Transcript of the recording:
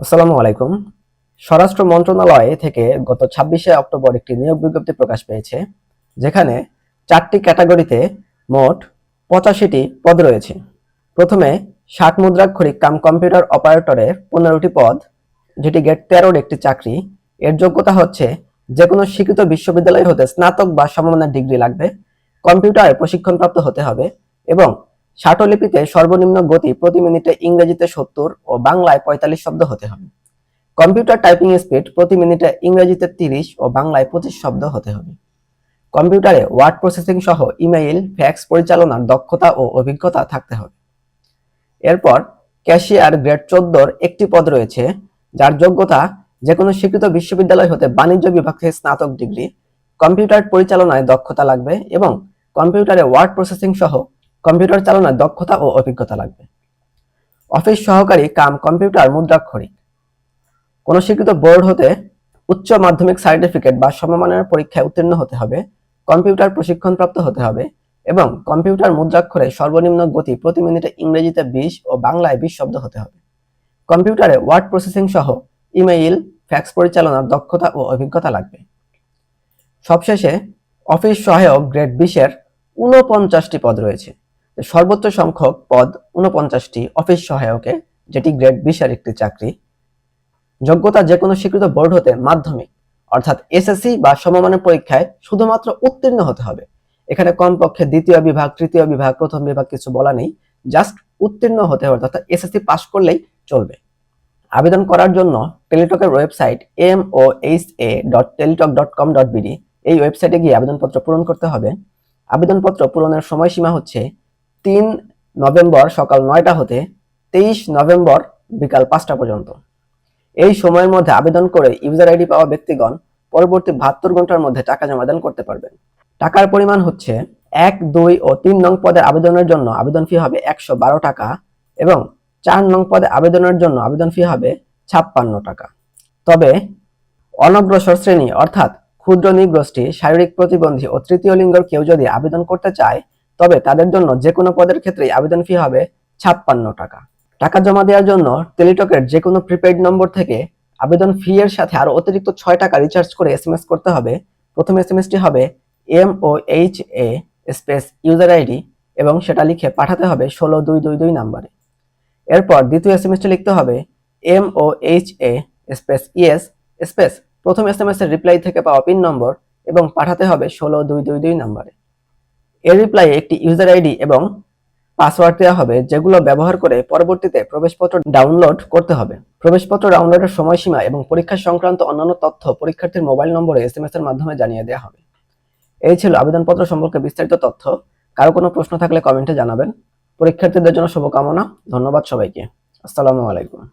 আসসালামু আলাইকুম। স্বরাষ্ট্র মন্ত্রণালয় থেকে গত ছাব্বিশে অক্টোবর একটি নিয়োগ বিজ্ঞপ্তি প্রকাশ পেয়েছে, যেখানে চারটি ক্যাটাগরিতে মোট পঁচাশিটি পদ রয়েছে। প্রথমে, ষাট মুদ্রাক্ষরিক কাম কম্পিউটার অপারেটরের পনেরোটি পদ, যেটি গেট তেরোর একটি চাকরি। এর যোগ্যতা হচ্ছে যে কোনো স্বীকৃত বিশ্ববিদ্যালয় হতে স্নাতক বা সমমানের ডিগ্রি লাগবে, কম্পিউটারে প্রশিক্ষণপ্রাপ্ত হতে হবে এবং ষাটলিপিতে সর্বনিম্ন গতি প্রতি মিনিটে ইংরেজিতে সত্তর ও বাংলায় পঁয়তাল্লিশ শব্দ হতে হবে। কম্পিউটার টাইপিং স্পিড প্রতি মিনিটে ইংরেজিতে তিরিশ ও বাংলায় পঁচিশ শব্দ হতে হবে। কম্পিউটারে ওয়ার্ড প্রসেসিং সহ ইমেইল, ফ্যাক্স পরিচালনার দক্ষতা ও অভিজ্ঞতা থাকতে হবে। এরপর ক্যাশিয়ার গ্রেড চোদ্দোর একটি পদ রয়েছে, যার যোগ্যতা যে কোনো স্বীকৃত বিশ্ববিদ্যালয় হতে বাণিজ্য বিভাগ স্নাতক ডিগ্রি, কম্পিউটার পরিচালনায় দক্ষতা লাগবে এবং কম্পিউটারে ওয়ার্ড প্রসেসিং সহ কম্পিউটার চালানোর দক্ষতা ও অভিজ্ঞতা লাগবে। অফিস সহকারী কাম কম্পিউটার মুদ্রাক্ষরিক। কোনো স্বীকৃত বোর্ড হতে উচ্চ মাধ্যমিক সার্টিফিকেট বা সমমানের পরীক্ষায় উত্তীর্ণ হতে হবে, কম্পিউটার প্রশিক্ষণপ্রাপ্ত হতে হবে এবং কম্পিউটার মুদ্রাক্ষরে সর্বনিম্ন গতি প্রতি মিনিটে ইংরেজিতে বিশ ও বাংলায় বিশ শব্দ হতে হবে। কম্পিউটারে ওয়ার্ড প্রসেসিং সহ ইমেইল, ফ্যাক্স পরিচালনার দক্ষতা ও অভিজ্ঞতা লাগবে। সবশেষে অফিস সহায়ক গ্রেড বিশের ঊনপঞ্চাশটি পদ রয়েছে। সর্বোচ্চ সংখ্যক পদ ঊনপঞ্চাশটি অফিস সহায়কে, যেটি গ্রেড বিশের একটি চাকরি। যোগ্যতা যে কোনো স্বীকৃত বোর্ড হতে মাধ্যমিক, অর্থাৎ এসএসসি বা সমমানের পরীক্ষায় শুধুমাত্র উত্তীর্ণ হতে হবে। এখানে কমপক্ষে দ্বিতীয় বিভাগ, তৃতীয় বিভাগ, প্রথম বিভাগ কিছু বলা নেই, জাস্ট উত্তীর্ণ হতে হবে, অর্থাৎ এসএসসি পাস করলেই চলবে। আবেদন করার জন্য টেলিটকের website M O H A dot Teletalk dot com dot BD এই ওয়েবসাইটে গিয়ে আবেদনপত্র পূরণ করতে হবে। আবেদনপত্র পূরণের সময়সীমা হচ্ছে তিন নভেম্বর সকাল নয়টা হতে তেইশ নভেম্বর বিকাল পাঁচটা পর্যন্ত। এই সময়ের মধ্যে আবেদন করে ইউজার আইডি পাওয়া ব্যক্তিগণ পরবর্তী বাহাত্তর ঘণ্টার মধ্যে টাকা জমাদান করতে পারবেন। টাকার পরিমাণ হচ্ছে এক, দুই ও তিন নং পদের আবেদনের জন্য আবেদন ফি হবে একশো বারো টাকা এবং চার নং পদে আবেদনের জন্য আবেদন ফি হবে ছাপ্পান্ন টাকা। তবে অনগ্রসর শ্রেণি অর্থাৎ ক্ষুদ্র নিগ্রষ্টি শারীরিক প্রতিবন্ধী ও তৃতীয় লিঙ্গের কেউ যদি আবেদন করতে চায় তবে তাদের জন্য যে কোনো পদের ক্ষেত্রেই আবেদন ফি হবে ছাপ্পান্ন টাকা। টাকা জমা দেওয়ার জন্য টেলিটকের যে কোনো প্রিপেইড নম্বর থেকে আবেদন ফি এর সাথে আরও অতিরিক্ত ছয় টাকা রিচার্জ করে এসএমএস করতে হবে। প্রথম এসএমএসটি হবে M O H A space user ID এবং সেটা লিখে পাঠাতে হবে ষোলো দুই দুই দুই নাম্বারে। এরপর দ্বিতীয় এসএমএসটি লিখতে হবে M O H A space ES space প্রথম এসএমএস এর রিপ্লাই থেকে পাওয়া পিন নম্বর এবং পাঠাতে হবে ষোলো দুই দুই দুই নাম্বারে। এর রিপ্লাই একটি ইউজার আইডি এবং পাসওয়ার্ড দেওয়া হবে, যেগুলো ব্যবহার করে পরবর্তীতে প্রবেশপত্র ডাউনলোড করতে হবে। প্রবেশপত্র ডাউনলোডের সময়সীমা এবং পরীক্ষা সংক্রান্ত অন্যান্য তথ্য পরীক্ষার্থীর মোবাইল নম্বরে এস এসএমএস এর মাধ্যমে জানিয়ে দেওয়া হবে। এই ছিল আবেদনপত্র সম্পর্কে বিস্তারিত তথ্য। কারও কোনো প্রশ্ন থাকলে কমেন্টে জানাবেন। পরীক্ষার্থীদের জন্য শুভকামনা। ধন্যবাদ সবাইকে। আসসালামু আলাইকুম।